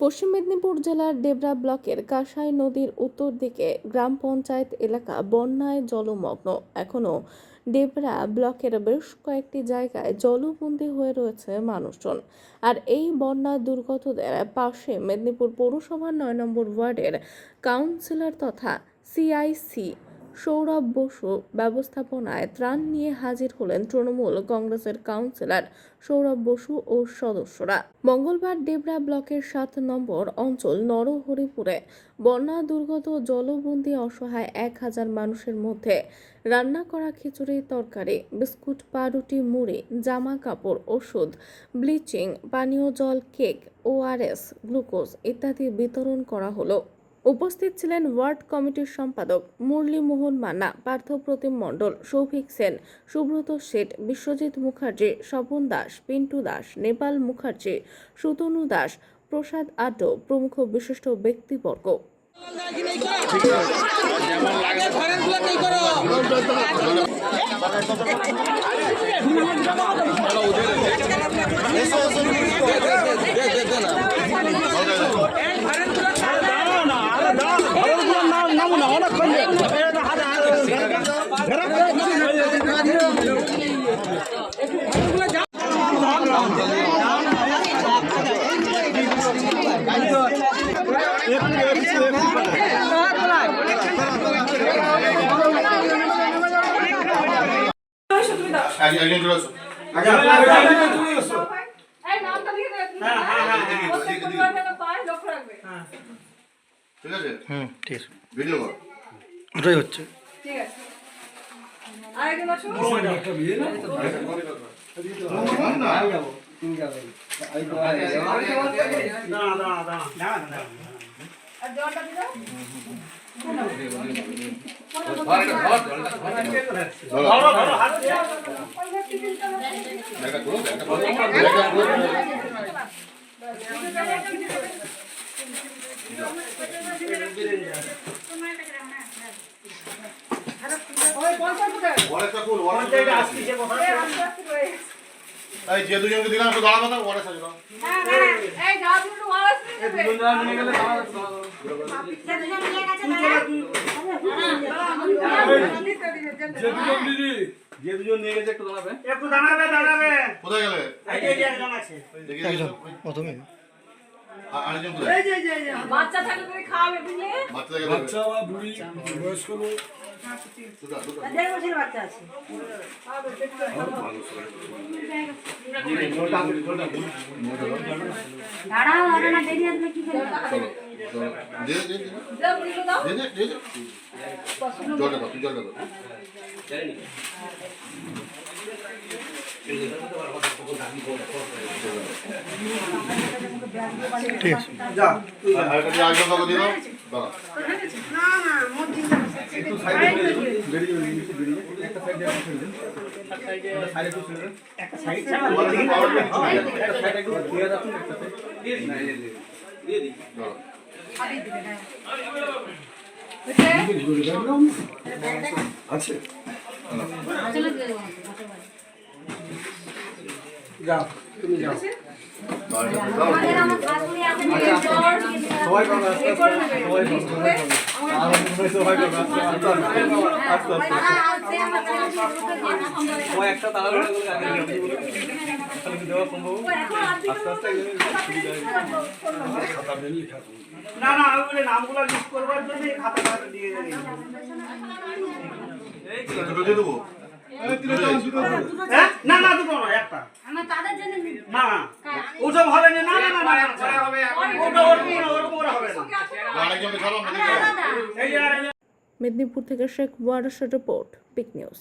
পশ্চিম মেদিনীপুর জেলার ডেবরা ব্লকের কাঁসাই নদীর উত্তর দিকে গ্রাম পঞ্চায়েত এলাকা বন্যায় জলমগ্ন। এখনও ডেবরা ব্লকের বেশ কয়েকটি জায়গায় জলবন্দী হয়ে রয়েছে মানুষজন। আর এই বন্যা দুর্গতদের পাশে মেদিনীপুর পৌরসভার নয় নম্বর ওয়ার্ডের কাউন্সিলর তথা সিআইসি সৌরভ বসু ব্যবস্থাপনায় ত্রাণ নিয়ে হাজির হলেন তৃণমূল কংগ্রেসের কাউন্সিলর সৌরভ বসু ও সদস্যরা। মঙ্গলবার ডেবরা ব্লকের সাত নম্বর অঞ্চল নরহরিপুরে বন্যা, দুর্গত, জলবন্দী, অসহায় এক হাজার মানুষের মধ্যে রান্না করা খিচুড়ি, তরকারি, বিস্কুট, পাউরুটি, মুড়ি, জামা কাপড়, ওষুধ, ব্লিচিং, পানীয় জল, কেক ওআরএস গ্লুকোজ ইত্যাদি বিতরণ করা হলো। উপস্থিত ছিলেন ওয়ার্ড কমিটির সম্পাদক মুরলীমোহন মান্না পার্থপ্রতিম মণ্ডল সৌভিক সেন সুব্রত শেঠ বিশ্বজিৎ মুখার্জি স্বপন দাস পিন্টু দাস নেপাল মুখার্জি সুতনু দাস প্রসাদ আড্ড প্রমুখ বিশিষ্ট ব্যক্তিবর্গ একজন চলে আসো। আগে আপনারা এই নামটা লিখে দেবে তুমি। হ্যাঁ, হ্যাঁ, হ্যাঁ, হ্যাঁ। প্রত্যেক পরিবার যেন পায়, লক্ষ্য রাখবে। ঠিক আছে হুম ঠিক আছে ভিডিও কর ওটাই হচ্ছে ঠিক আছে। আরেকজন আসো। দাঁড়া, দাঁড়া, দাঁড়া, দাঁড়া, দাঁড়া। আর জলটা দিলো? এই যে দুজনকে দিলাম একটু দাঁড়াবো না ওয়ালেট আছে হ্যাঁ, হ্যাঁ। এই দুটো নিয়ে দিবে, যেতে। যে দুজন নিয়ে গেছে একটু দাঁড়াবে একটু দাঁড়াবে, দাঁড়াবে। কোথায় গেলে আছে। প্রথমে আর আরেকজন কোথায় এই যে, এই যে, এই যে। বাচ্চা থাকলে তুমি খাওয়াবে বুঝলে বাচ্চা বা বুড়ি বয়স্ক লোক বাচ্চা আছে খাওয়াবে, দেখতে হবে। দাঁড়াও দাঁড়াও না দেরি আসবে কি করবে দে দে দে দাও, দাও। দে দে দে দে জলটা দাও তুই জলটা দাও ঠিক আছে যা। আর কাউকে দিয়ে দাও বেরিয়ে যাবে নিচে বেরিয়ে যাবে একটা সাইডে দেন একটা সাইডে আছে যাও, তুমি যাও। দাঁড়া না, খাতা না, না, ওইগুলো নামগুলো লিস্ট করবার জন্য এই দিয়ে দেবে। দুটো দিয়ে দেবো হ্যাঁ? না, না, দুটো নয়, একটা। আমার তাদের জন্য না, না। ওসব হবে না, না, না, না, না, না, ওটা ওরকম না, ওরকম ওরা হবে না। আরেকজনকে ছাড়ো আমরা দেখি এই যে আরেকজন- মেদিনীপুর থেকে Sheikh Waris report peak news.